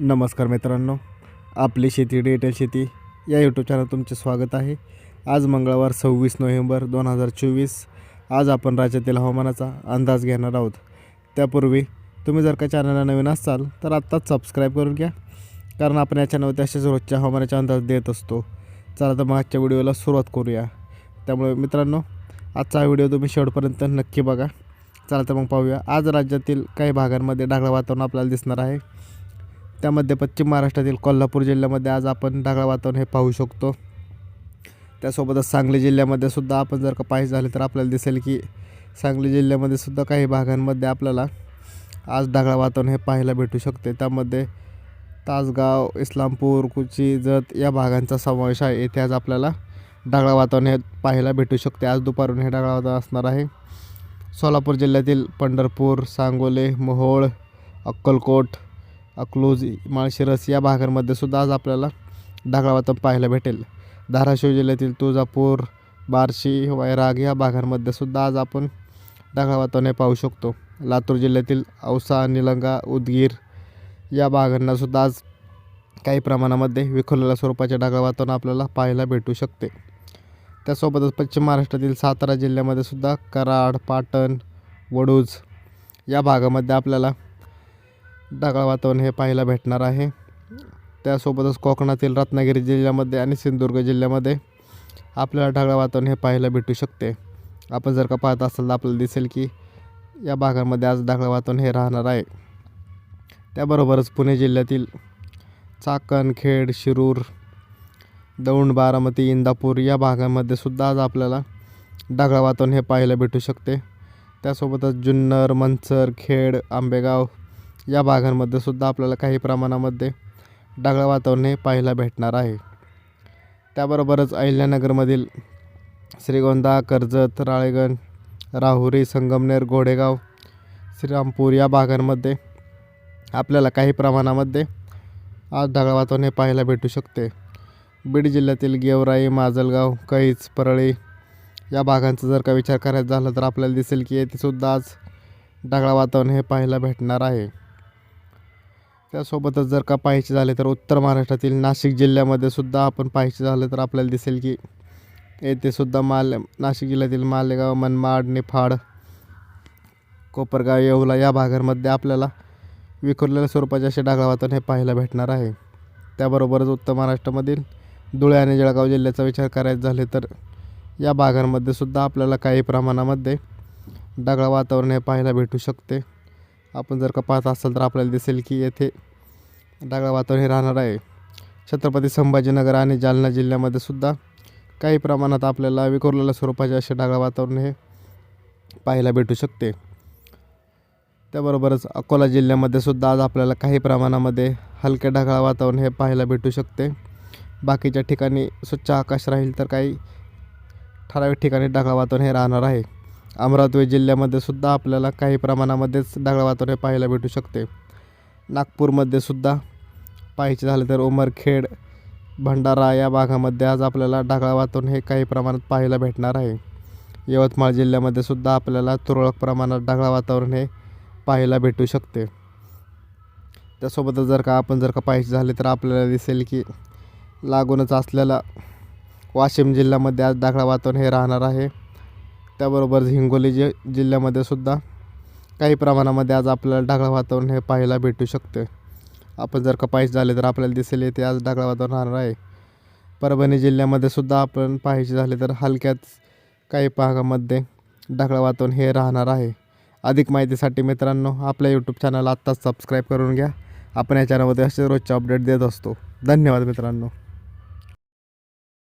नमस्कार मित्रांनो आपली शेती डिजिटल शेती या यूट्यूब चॅनल तुमचे स्वागत आहे. आज मंगळवार सव्वीस नोव्हेंबर दोन हजार चोवीस. आज आपण राज्यातील हवामानाचा अंदाज घेणार आहोत. त्यापूर्वी तुम्ही जर का चॅनलला नवीन असाल तर आत्ताच सबस्क्राईब करून घ्या. कारण आपण या चॅनलवरती असेच रोजच्या हवामानाचा अंदाज देत असतो. चला तर मग आजच्या व्हिडिओला सुरुवात करूया. त्यामुळे मित्रांनो आजचा व्हिडिओ तुम्ही शेवटपर्यंत नक्की बघा. चला तर मग पाहूया. आज राज्यातील काही भागांमध्ये ढगाळ वातावरण आपल्याला दिसणार आहे. त्यामध्ये पश्चिम महाराष्ट्रातील कोल्हापूर जिल्ह्यामध्ये आज आपण ढगाळ वातावरण हे पाहू शकतो. त्यासोबतच सांगली जिल्ह्यामध्ये सुद्धा आपण जर का पाहिजे झाले तर आपल्याला दिसेल की सांगली जिल्ह्यामध्ये सुद्धा काही भागांमध्ये आपल्याला आज ढगाळ वातावरण हे पाहायला भेटू शकते. त्यामध्ये तासगाव इस्लामपूर कुची जत या भागांचा समावेश आहे. येथे आज आपल्याला ढगाळ वातावरण हे पाहायला भेटू शकते. आज दुपारून हे ढगाळ वातावरण असणार आहे. सोलापूर जिल्ह्यातील पंढरपूर सांगोले मोहोळ अक्कलकोट अकलूज माळशिरस या भागांमध्ये सुद्धा आज आपल्याला ढगाळ वातावरण पाहायला भेटेल. धाराशिव जिल्ह्यातील तुळजापूर बार्शी वैराग या भागांमध्ये सुद्धा आज आपण ढगाळ वातावरण हे पाहू शकतो. लातूर जिल्ह्यातील औसा निलंगा उदगीर या भागांनासुद्धा आज काही प्रमाणामध्ये विखुरलेल्या स्वरूपाचे ढगाळ वातावरण आपल्याला पाहायला भेटू शकते. त्यासोबतच पश्चिम महाराष्ट्रातील सातारा जिल्ह्यामध्ये सुद्धा कराड पाटण वडूज या भागामध्ये आपल्याला ढगाळ वातावरण हे पाहायला भेटणार आहे. त्यासोबतच कोकणातील रत्नागिरी जिल्ह्यामध्ये आणि सिंधुदुर्ग जिल्ह्यामध्ये आपल्याला ढगाळ वातावरण हे पाहायला भेटू शकते. आपण जर का पाहत असाल तर आपल्याला दिसेल की या भागांमध्ये आज ढगाळ वातावरण हे राहणार आहे. त्याबरोबरच पुणे जिल्ह्यातील चाकण खेड शिरूर दौंड बारामती इंदापूर या भागामध्ये सुद्धा आज आपल्याला ढगाळ वातावरण हे पाहायला भेटू शकते. त्यासोबतच जुन्नर मंचर खेड आंबेगाव या भागांमध्ये सुद्धा आपल्याला काही प्रमाणामध्ये ढगाळ वातावरण हे पाहायला भेटणार आहे. त्याबरोबरच अहिल्यानगरमधील श्रीगोंदा कर्जत राळेगण राहुरी संगमनेर घोडेगाव श्रीरामपूर या भागांमध्ये आपल्याला काही प्रमाणामध्ये आज ढगाळ वातावरण हे पाहायला भेटू शकते. बीड जिल्ह्यातील गेवराई माजलगाव कैच परळी या भागांचा जर का विचार करायचा झाला तर आपल्याला दिसेल की येथेसुद्धा आज ढगाळ वातावरण हे पाहायला भेटणार आहे. त्यासोबतच जर का पाहायचे झाले तर उत्तर महाराष्ट्रातील नाशिक जिल्ह्यामध्ये सुद्धा आपण पाहायचे झालं तर आपल्याला दिसेल की येथे सुद्धा माल नाशिक जिल्ह्यातील मालेगाव मनमाड निफाड कोपरगाव येवला या भागांमध्ये आपल्याला विखुरलेल्या स्वरूपाचे असे ढगाळ वातावरण हे पाहायला भेटणार आहे. त्याबरोबरच उत्तर महाराष्ट्रामधील धुळे आणि जळगाव जिल्ह्याचा विचार करायचा झाले तर या भागांमध्ये सुद्धा आपल्याला काही प्रमाणामध्ये ढगाळ वातावरण हे पाहायला भेटू शकते. आपण जर का पाहत असाल तर आपल्याला दिसेल की येथे ढगाळ वातावरण हे राहणार आहे. छत्रपती संभाजीनगर आणि जालना जिल्ह्यामध्ये सुद्धा काही प्रमाणात आपल्याला विखुरलेल्या स्वरूपाचे असे ढगाळ वातावरण हे पाहायला भेटू शकते. त्याबरोबरच अकोला जिल्ह्यामध्ये सुद्धा आज आपल्याला काही प्रमाणामध्ये हलके ढगाळ वातावरण हे पाहायला भेटू शकते. बाकीच्या ठिकाणी स्वच्छ आकाश राहील तर काही ठराविक ठिकाणी ढगाळ वातावरण हे राहणार आहे. अमरावती जिल्ह्यामध्ये सुद्धा आपल्याला काही प्रमाणामध्येच ढगाळ वातावरण हे पाहायला भेटू शकते. नागपूरमध्ये सुद्धा पाहायचे झाले तर उमरखेड भंडारा या भागामध्ये आज आपल्याला ढगाळ वातावरण हे काही प्रमाणात पाहायला भेटणार आहे. यवतमाळ जिल्ह्यामध्ये सुद्धा आपल्याला तुरळक प्रमाणात ढगाळ वातावरण हे पाहायला भेटू शकते. त्यासोबतच जर का आपण जर का पाहायचे झाले तर आपल्याला दिसेल की लागूनच असलेला वाशिम जिल्ह्यामध्ये आज ढगाळ वातावरण हे राहणार आहे. त्याबरोबर हिंगोली जि जिल्ह्यामध्ये सुद्धा काही प्रमाणामध्ये आज आपल्याला ढगाळ वातावरण हे पाहायला भेटू शकते. आपण जर का पाहिजे झाले तर आपल्याला दिसेल येते आज ढगाळ वातावरण राहणार आहे. परभणी जिल्ह्यामध्ये सुद्धा आपण पाहायचे झाले तर हलक्याच काही भागामध्ये ढगाळ वातावरण हे राहणार आहे. अधिक माहितीसाठी मित्रांनो आपल्या यूट्यूब चॅनल आत्ताच सबस्क्राईब करून घ्या. आपण या चॅनलमध्ये असे रोजचे अपडेट देत असतो. धन्यवाद मित्रांनो.